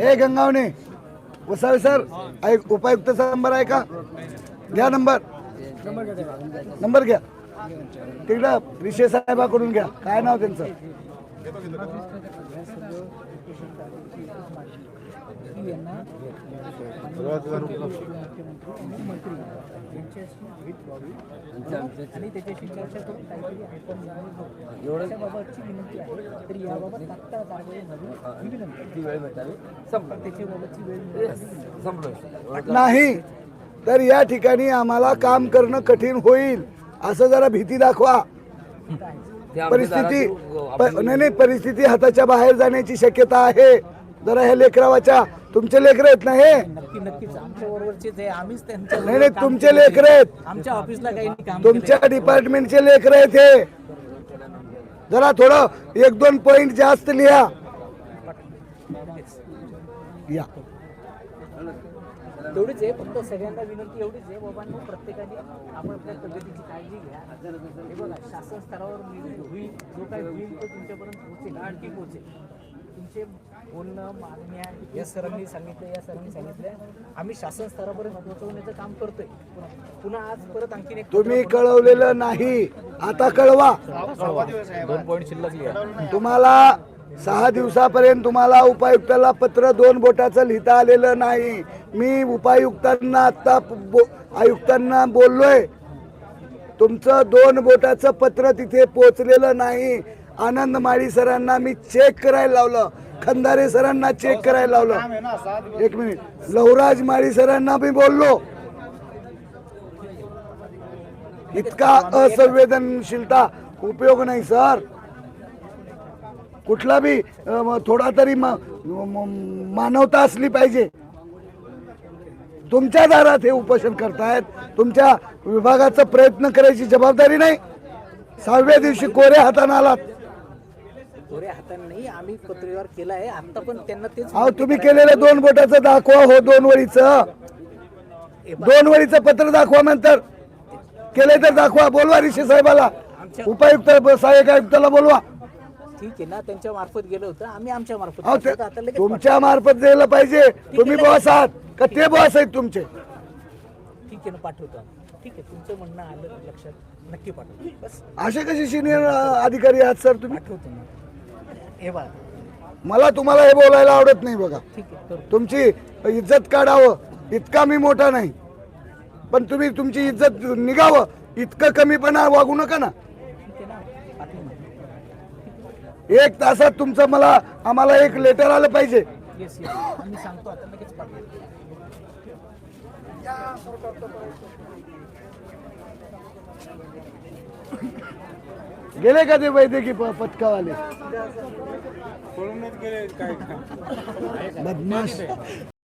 ए Gangawane Vasave sir ऐक उपायुक्तचा number आहे का? घ्या नंबर. नंबर घ्या. तिकडं विषय साहेबाकडून घ्या. काय नाव त्यांचं? आणि त्याच्याशी चर्चा करून काहीतरी आपण जाणून घेऊ. बाबतची विनंती आहे. तर याबाबत तात्काळ कारवाई व्हावी ही विनंती ती वेळ भेटावी? संपलं. त्याच्याबाबतची वेळ मिळावी. संपलं. नाही तर या ठिकाणी आम्हाला काम करणं कठीण होईल असं जरा भीती दाखवा. परिस्थिती नाही नाही परिस्थिती हाताच्या बाहेर जाण्याची शक्यता आहे. जरा ह्या लेकरावाच्या तुमचे लेकर आहेत ना हे? नक्की नक्कीच. आमच्या बरोबरचेच आहे आम्हीच त्यांच्या नाही नाही तुमचे लेकर आहेत. आमच्या ऑफिसला काही काम तुमच्या डिपार्टमेंटचे लेकर आहेत हे. जरा थोडं एक दोन पॉइंट जास्त लिहा. या. आहे फक्त सगळ्यांना विनंती एवढीच आहे बाबांनो प्रत्येकाने आपण आपल्या तब्येतीची काळजी घ्या. हे बघा शासन स्तरावर होईल जो काही होईल तो तुमच्यापर्यंत पोहोचेल आणखी पोहोचेल. तुमचे बोलणं मागण्या या सरांनी सांगितलं या सरांनी सांगितलं आम्ही शासन स्तरापर्यंत पोहोचवण्याचं काम करतोय. पुन्हा आज परत आणखीन एक तुम्ही कळवलेलं नाही. आता कळवा. दोन पॉईंट शिल्लक तुम्हाला सहा दिवसापर्यंत तुम्हाला उपायुक्ताला पत्र दोन बोटाचं लिहिता आलेलं नाही. मी उपायुक्तांना आता बो- आयुक्तांना बोललोय. तुमचं दोन बोटाचं पत्र तिथे पोचलेलं नाही. आनंद माळी सरांना मी चेक करायला लावलं. खंदारे सरांना चेक करायला लावलं. एक मिनिट लवराज माळी सरांना मी बोललो. इतका असंवेदनशीलता. उपयोग नाही सर. कुठला बी थोडा तरी मानवता असली पाहिजे. तुमच्या दारात हे उपोषण करतायत. तुमच्या विभागाचा प्रयत्न करायची जबाबदारी नाही. सहाव्या दिवशी कोरे हाताने आलात. कोऱ्या हाताने नाही आम्ही पत्रव्यवहार केला आहे. आता पण त्यांना तेच अहो तुम्ही केलेलं दोन बोटाचं दाखवा हो दोन वळीचं दोन वळीचं पत्र दाखवा नंतर. केले तर दाखवा बोलवा ऋषी साहेबाला. उपायुक्त सहाय्यक आयुक्ताला बोलवा. ठीक आहे ना त्यांच्या मार्फत गेलं होतं. आम्ही आमच्या मार्फत अहो ते- आता लगेच तुमच्या मार्फत द्यायला पाहिजे. तुम्ही बॉस आहात. का ते बॉस आहेत तुमचे. ठीक आहे ना पाठवतो. आम्ही. ठीक आहे तुमचं म्हणणं आलं लक्षात. नक्की पाठवतो. बस. असे कसे सिनियर अधिकारी आहात सर तुम्ही? पाठवतो ना. हे बघा. मला तुम्हाला हे बोलायला आवडत नाही बघा. ठीक आहे करतो तुमची इज्जत काढावं. इतका मी मोठा नाही. पण तुम्ही तुमची इज्जत निघावं. इतकं कमीपणा वागू नका ना. ठीक आहे ना? पाठवू ना. एक तासात तुमचं मला आम्हाला एक लेटर आलं पाहिजे. येस येस आम्ही सांगतो आता लगेच पाठवतो गेले का ते वैद्यकीय प- पथकावाले? बदमाश.